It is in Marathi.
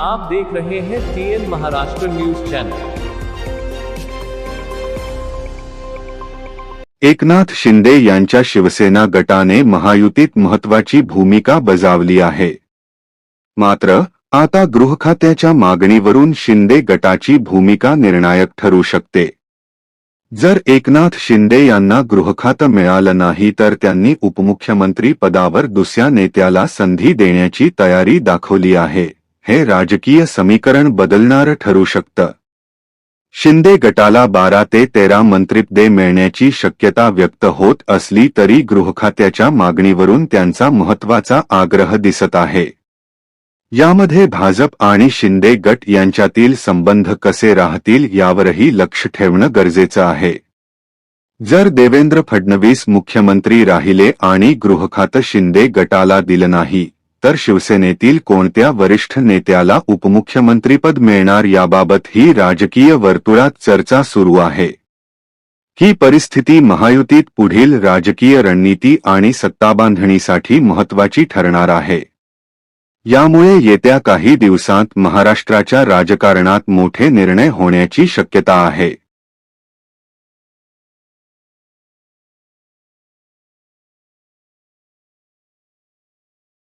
आप देख रहे हैं TN Maharashtra news channel Eknath Shinde यांच्या शिवसेना गटाने महायुतीत महत्वाची भूमिका बजावली आहे. मात्र आता गृहखात्याच्या मागणीवरून शिंदे गटाची भूमिका निर्णायक ठरू शकते. जर एकनाथ शिंदे यांना गृहखातं मिळालं नाही तर त्यांनी उपमुख्यमंत्री पदावर दुसऱ्या नेत्याला संधी देण्याची तयारी दाखवली आहे. हे राजकीय समीकरण बदलणारं ठरू शकतं. शिंदे गटाला बारा ते तेरा मंत्रिपदे मिळण्याची शक्यता व्यक्त होत असली तरी गृहखात्याच्या मागणीवरून त्यांचा महत्त्वाचा आग्रह दिसत आहे. यामध्ये भाजप आणि शिंदे गट यांच्यातील संबंध कसे राहतील यावरही लक्ष ठेवणं गरजेचं आहे. जर देवेंद्र फडणवीस मुख्यमंत्री राहिले आणि गृहखातं शिंदे गटाला दिलं नाही तर शिवसेनेतील कोणत्या वरिष्ठ नेत्याला उपमुख्यमंत्रीपद मिळणार याबाबत ही राजकीय वर्तुळात चर्चा सुरू आहे. ही परिस्थिती महायुतीत पुढील राजकीय रणनीती आणि सत्ताबांधणीसाठी महत्वाची ठरणार आहे. यामुळे येत्या काही दिवसांत महाराष्ट्राच्या राजकारणात मोठे निर्णय होण्याची शक्यता आहे.